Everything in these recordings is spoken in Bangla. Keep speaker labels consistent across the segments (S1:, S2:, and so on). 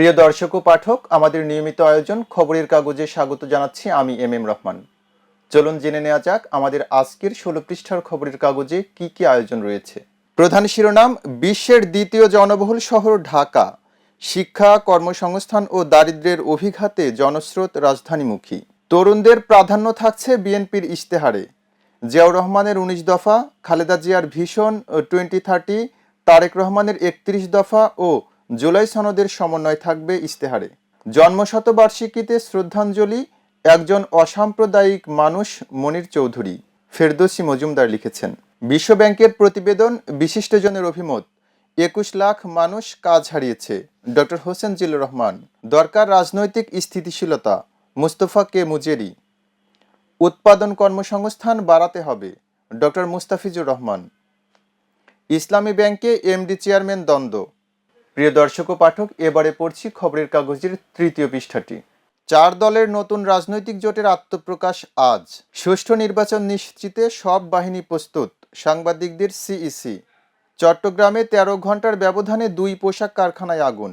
S1: প্রিয় দর্শক ও পাঠক, আমাদের নিয়মিত আয়োজন খবরের কাগজে স্বাগত জানাচ্ছি আমি এম এম রহমান। চলুন জেনে নেওয়া যাক আমাদের আজকের ষোলো পৃষ্ঠার খবরের কাগজে কি কি আয়োজন রয়েছে। প্রধান শিরোনাম, বিশ্বের দ্বিতীয় জনবহুল শহর ঢাকা। শিক্ষা, কর্মসংস্থান ও দারিদ্র্যের অভিঘাতে জনস্রোত রাজধানীমুখী। তরুণদের প্রাধান্য থাকছে বিএনপির ইশতেহারে। জিয়াউর রহমানের উনিশ দফা, খালেদা জিয়ার ভীষণ টোয়েন্টি থার্টি, তারেক রহমানের একত্রিশ দফা ও জুলাই সনদের সমন্বয় থাকবে ইশতেহারে। জন্মশতবার্ষিকীতে শ্রদ্ধাঞ্জলি একজন অসাম্প্রদায়িক মানুষ মনির চৌধুরী, ফেরদৌসি মজুমদার লিখেছেন। বিশ্বব্যাংকের প্রতিবেদন বিশিষ্টজনের অভিমত, একুশ লাখ মানুষ কাজ হারিয়েছে। ডক্টর হোসেন জিল্লুর রহমান, দরকার রাজনৈতিক স্থিতিশীলতা, মুস্তফা কে মুজেরি। উৎপাদন কর্মসংস্থান বাড়াতে হবে, ডক্টর মুস্তাফিজুর রহমান। ইসলামী ব্যাংকে এমডি চেয়ারম্যান দ্বন্দ্ব প্রিয় দর্শক ও পাঠক, এবারে পড়ছি খবরের কাগজের তৃতীয় পৃষ্ঠাটি। চার দলের নতুন রাজনৈতিক জোটের আত্মপ্রকাশ আজ। সুষ্ঠু নির্বাচন নিশ্চিতে সব বাহিনী প্রস্তুত, সাংবাদিকদের সিইসি। চট্টগ্রামে তেরো ঘণ্টার ব্যবধানে দুই পোশাক কারখানায় আগুন।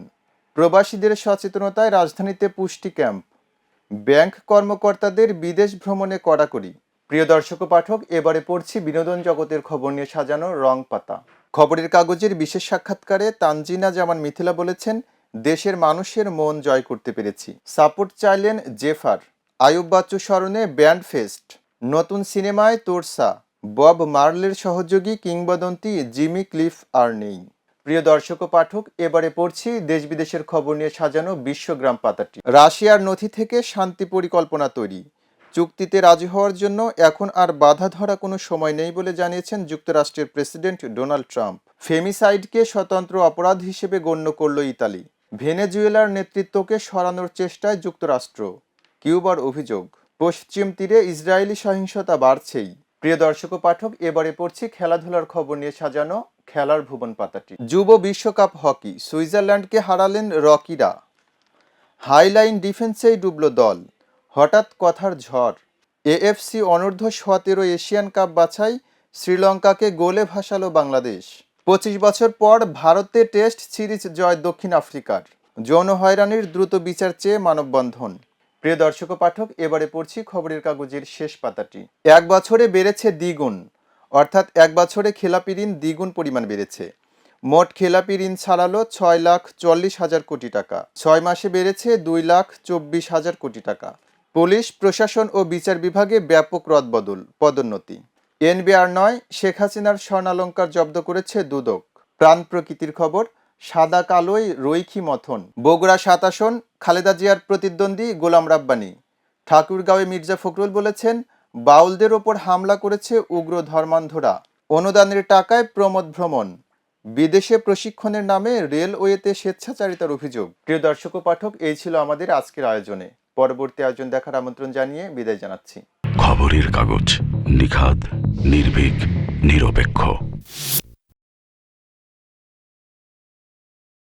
S1: প্রবাসীদের সচেতনতায় রাজধানীতে পুষ্টি ক্যাম্প। ব্যাংক কর্মকর্তাদের বিদেশ ভ্রমণে কড়াকড়ি। প্রিয় দর্শক পাঠক, এবারে পড়ছি বিনোদন জগতের খবর নিয়ে সাজানো রং পাতা খবরের কাগজের বিশেষ সাক্ষাৎকারে তানজিনা জামান মিথিলা বলেছেন, দেশের মানুষের মন জয় করতে পেরেছি। সাপোর্ট চাইলেন জেফার। আয়ুব বাচ্চু স্মরণে ব্যান্ড ফেস্ট। নতুন সিনেমায় তোরসা। বব মার্লের সহযোগী কিংবদন্তি জিমি ক্লিফ আর নেই। প্রিয় দর্শক ও পাঠক, এবারে পড়ছি দেশ বিদেশের খবর নিয়ে সাজানো বিশ্বগ্রাম পাতাটি। রাশিয়ার নথি থেকে শান্তি পরিকল্পনা তৈরি। চুক্তিতে রাজি হওয়ার জন্য এখন আর বাধা ধরা কোনো সময় নেই বলে জানিয়েছেন যুক্তরাষ্ট্রের প্রেসিডেন্ট ডোনাল্ড ট্রাম্প। ফেমিসাইডকে স্বতন্ত্র অপরাধ হিসেবে গণ্য করল ইতালি। ভেনেজুয়েলার নেতৃত্বকে সরানোর চেষ্টায় যুক্তরাষ্ট্র। কিউবার অভিযোগ, পশ্চিম তীরে ইসরায়েলি সহিংসতা বাড়ছেই। প্রিয় দর্শক ও পাঠক, এবারে পড়ছি খেলাধুলার খবর নিয়ে সাজানো খেলার ভুবন পাতাটি। যুব বিশ্বকাপ হকি, সুইজারল্যান্ডকে হারালেন রকিরা। হাইলাইন ডিফেন্সেই ডুবল দল। হঠাৎ কথার ঝড়। এএফসি অনূর্ধ্ব সতেরো এশিয়ান কাপ বাছাই শ্রীলঙ্কাকে গোলে ভাসালো বাংলাদেশ। পঁচিশ বছর পর ভারতে টেস্ট সিরিজ জয় দক্ষিণ আফ্রিকার। যৌন হয়রানির দ্রুত বিচার চেয়ে মানববন্ধন। প্রিয় দর্শক পাঠক, এবারে পড়ছি খবরের কাগজের শেষ পাতাটি। এক বছরে বেড়েছে দ্বিগুণ, অর্থাৎ এক বছরে খেলাপি ঋণ দ্বিগুণ পরিমাণ বেড়েছে। মোট খেলাপি ঋণ ছাড়ালো ছয় লাখ চল্লিশ হাজার কোটি টাকা। ছয় মাসে বেড়েছে দুই লাখ চব্বিশ হাজার কোটি টাকা। পুলিশ, প্রশাসন ও বিচার বিভাগে ব্যাপক রদবদল, পদোন্নতি। এনবিআর নয়, শেখ হাসিনার স্বর্ণালঙ্কার জব্দ করেছে দুদক। প্রাণ প্রকৃতির খবর, সাদা কালোই রৈখি মথন। বগুড়া সাত আসন, খালেদা জিয়ার প্রতিদ্বন্দ্বী গোলাম রাব্বানি। ঠাকুরগাঁওয়ে মির্জা ফখরুল বলেছেন, বাউলদের ওপর হামলা করেছে উগ্র ধর্মান্ধরা। অনুদানের টাকায় প্রমোদ ভ্রমণ। বিদেশে প্রশিক্ষণের নামে রেলওয়েতে স্বেচ্ছাচারিতার অভিযোগ। প্রিয় দর্শক ও পাঠক, এই ছিল আমাদের আজকের আয়োজনে। পরবর্তী আয়োজন দেখার আমন্ত্রণ জানিয়ে বিদায় জানাচ্ছি।
S2: খবরের কাগজ নিখাদ নির্ভীক নিরপেক্ষ।